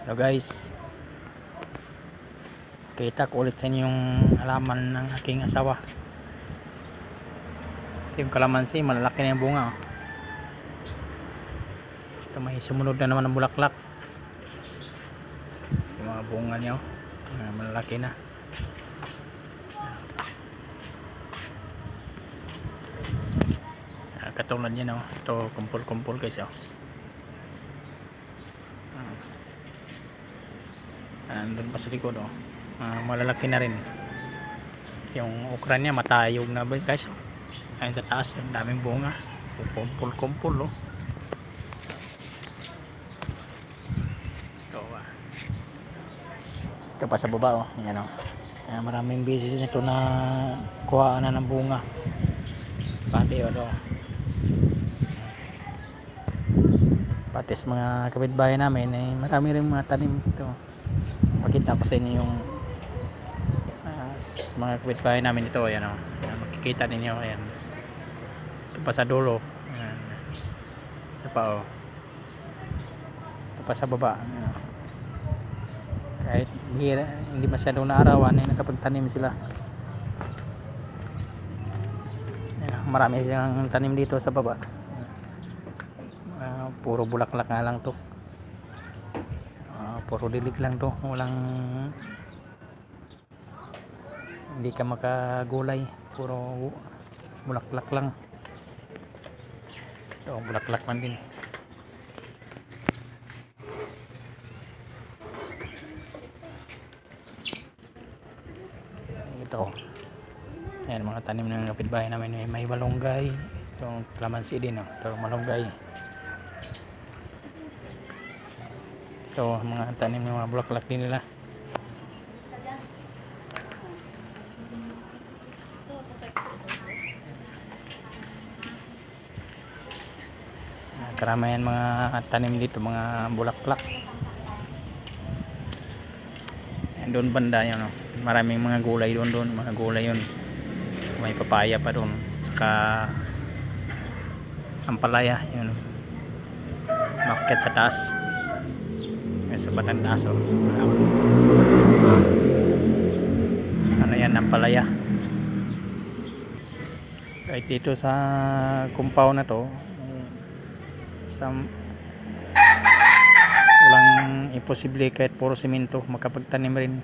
Hello guys. Kita ko ulit sa yung halaman ng aking asawa. Ito yung kalamansi, malalaki na yung bunga. oh. Ito may sumunod na naman ng bulaklak. Yung mga bunga niya, oh. Ah, malalaki na. Ah, katulad niya, no? Ito, kumpul-kumpul guys, oh. Andun pa sa likod oh. Ah, malalaki na rin. Yung okra niya matayog na ba guys? Ayun sa taas ang daming bunga. Kumpul kumpul oh. ito ah. ito pa sa baba oh. Yan oh. Ayan, maraming beses nito na kuhaan na ng bunga. Pati ano pati sa mga kapitbahay namin eh, marami rin mga tanim ito pakita ko sa inyo yung sa mga kapitbahay namin ito ayan o ayan, makikita ninyo ayan. Ito pa sa dulo ayan. ito pa o ito pa sa baba ayan, o. kahit bihira, hindi masyadong naarawan eh, nakapagtanim sila. Ayan, marami silang tanim dito sa baba. Ah, puro bulaklak nga lang to puro dilig lang to. Walang hindi ka makagulay. Puro bulaklak lang. Ito bulaklak man din. Ito. Ayan mga tanim ng kapitbahay namin may, may malunggay. Itong kalamansi din oh. ito malunggay ito mga tanim ng mga bulaklak din nila Ah, karamihan mga tanim dito mga bulaklak Ayan, doon banda yun oh. maraming mga gulay doon doon mga gulay yun may papaya pa doon saka ampalaya yun market sa taas sa batang taas oh. ano yan ampalaya kahit dito sa compound na to sa walang imposible kahit puro simento makapagtanim rin.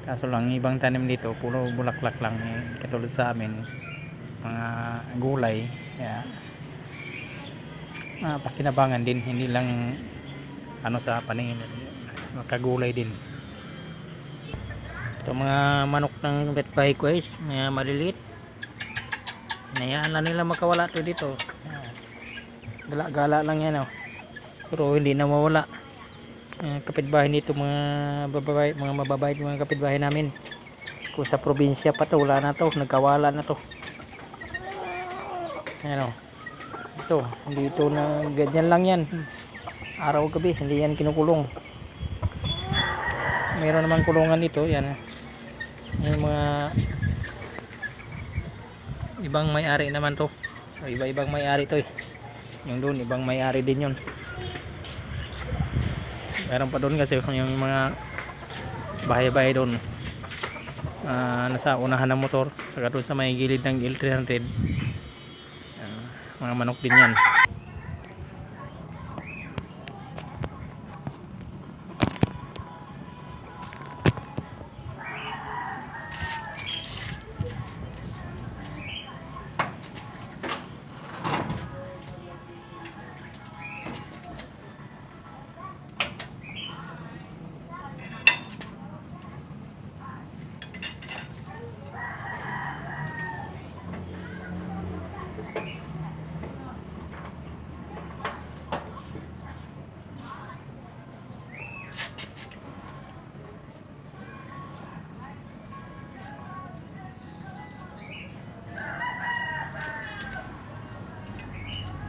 Kaso lang ibang tanim dito puro bulaklak lang. Eh, katulad sa amin mga gulay kaya ah, pakinabangan din. Hindi lang ano sa paningin makagulay din ito mga manok ng betbahay ko guys mga maliliit Nayaan lang nila makawala to dito. Gala-gala lang yan oh. Pero hindi na mawala. Uh, kapitbahay nito mga babae, mga mababait mga kapitbahay namin. Kung sa probinsya pa to, wala na to, nagkawala na to. Ayan oh. Ito, hindi ito na ganyan lang yan. Araw gabi, hindi yan kinukulong. Meron naman kulungan dito, yan. Yung mga ibang may-ari naman to. Iba-ibang may-ari to eh. Yung doon ibang may-ari din yun. Meron pa doon kasi yung mga bahay-bahay doon. Ah, nasa unahan ng motor saka doon sa may gilid ng L300 Ah, mga manok din yan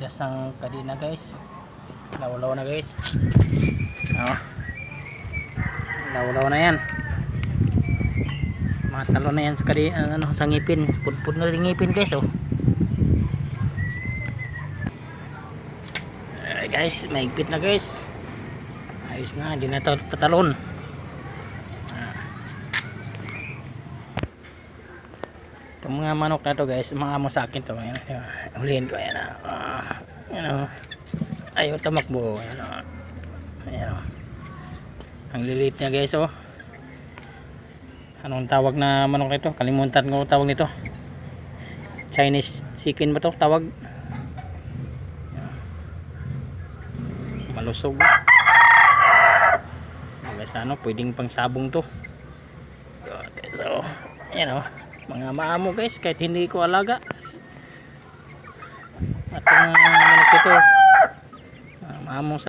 ng kadina guys. Lawlaw na guys. Oh. Lawlaw na yan. Matalo na yan sa kadi ano sa ngipin. Pudpud na rin ngipin guys oh. Guys, maigpit na guys. Ayos na, hindi na tatalon. Itong mga manok na to guys, mga amo sa akin to. Ayan. Hulihin ko, ayan. ah. Ah, ayan oh. Ayaw tamakbo. Ayan oh. Ayan oh. Ang lilit niya guys oh. Anong tawag na manok nito? Kalimutan ko tawag nito. Chinese chicken ba to tawag? Malusog. Sa ano, pwedeng pang sabong to. Okay, so, ayan o. Mga maamo guys, kahit hindi ko alaga. At yung manok ito, ah, maamo sa